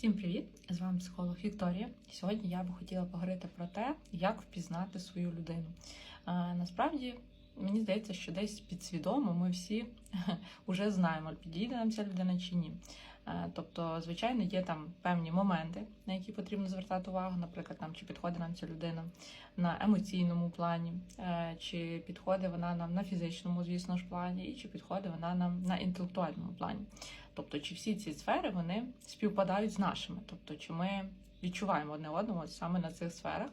Всім привіт! З вами психолог Вікторія. Сьогодні я би хотіла поговорити про те, як впізнати свою людину. Насправді, мені здається, що десь підсвідомо ми всі вже знаємо, підійде нам ця людина чи ні. Тобто, звичайно, є там певні моменти, на які потрібно звертати увагу, наприклад, там чи підходить нам ця людина на емоційному плані, е, чи підходить вона нам на фізичному, звісно ж, плані, і чи підходить вона нам на інтелектуальному плані. Тобто, чи всі ці сфери вони співпадають з нашими, тобто, чи ми відчуваємо одне одного саме на цих сферах,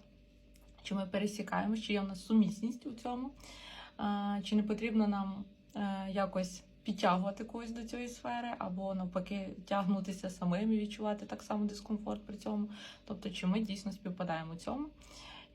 чи ми пересікаємо, чи є в нас сумісність у цьому, чи не потрібно нам е, якось підтягувати когось до цієї сфери, або навпаки тягнутися самим і відчувати так само дискомфорт при цьому. Тобто, чи ми дійсно співпадаємо цьому.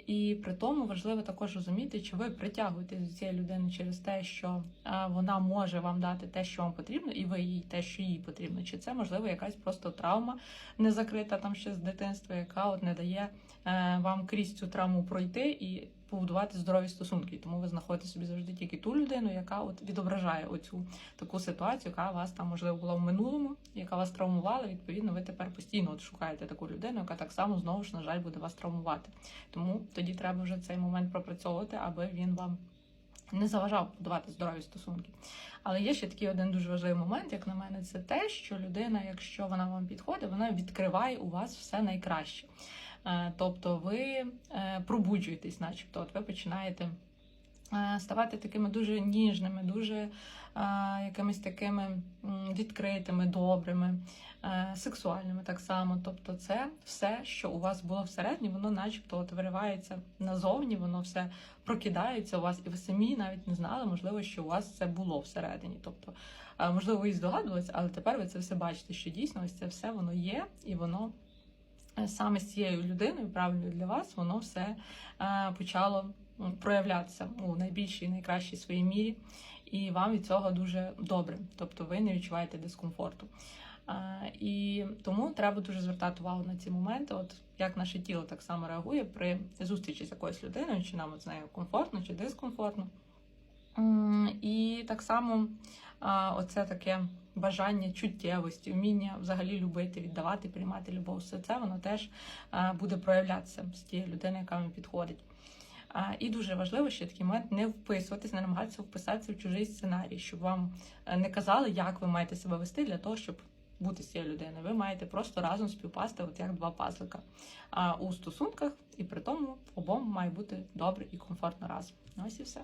І при тому важливо також розуміти, чи ви притягуєтесь до цієї людини через те, що вона може вам дати те, що вам потрібно, і ви їй те, що їй потрібно. Чи це можливо якась просто травма не закрита там ще з дитинства, яка от не дає е, вам крізь цю травму пройти і побудувати здорові стосунки. Тому ви знаходите собі завжди тільки ту людину, яка от відображає оцю таку ситуацію, яка вас там можливо була в минулому, яка вас травмувала. Відповідно, ви тепер постійно от шукаєте таку людину, яка так само знову ж на жаль буде вас травмувати. Тому тоді треба вже цей момент пропрацьовувати, аби він вам не заважав будувати здорові стосунки. Але є ще такий один дуже важливий момент, як на мене, це те, що людина, якщо вона вам підходить, вона відкриває у вас все найкраще. Е, Тобто ви е, пробуджуєтесь, начебто, от ви починаєте ставати такими дуже ніжними, дуже е, якимись такими відкритими, добрими, е, сексуальними так само. Тобто, це все, що у вас було всередині, воно начебто от виривається назовні, воно все прокидається у вас, і ви самі навіть не знали, можливо, що у вас це було всередині. Тобто, е, можливо, ви і здогадувалися, але тепер ви це все бачите, що дійсно ось це все воно є, і воно е, саме з цією людиною, правильною для вас, воно все е, почало проявлятися у найбільшій, найкращій своїй мірі, і вам від цього дуже добре. Тобто ви не відчуваєте дискомфорту. І тому треба дуже звертати увагу на ці моменти, от як наше тіло так само реагує при зустрічі з якоюсь людиною, чи нам з нею комфортно, чи дискомфортно. І так само оце таке бажання чуттєвості, вміння взагалі любити, віддавати, приймати любов. Все це воно теж буде проявлятися з тієї людини, яка вам підходить. І дуже важливо ще такий момент не вписуватись, не намагатися вписатися в чужий сценарій, щоб вам е, не казали, як ви маєте себе вести для того, щоб бути з цією людиною. Ви маєте просто разом співпасти, от як два пазлика. У стосунках, і при тому обом має бути добре і комфортно разом. Ось і все.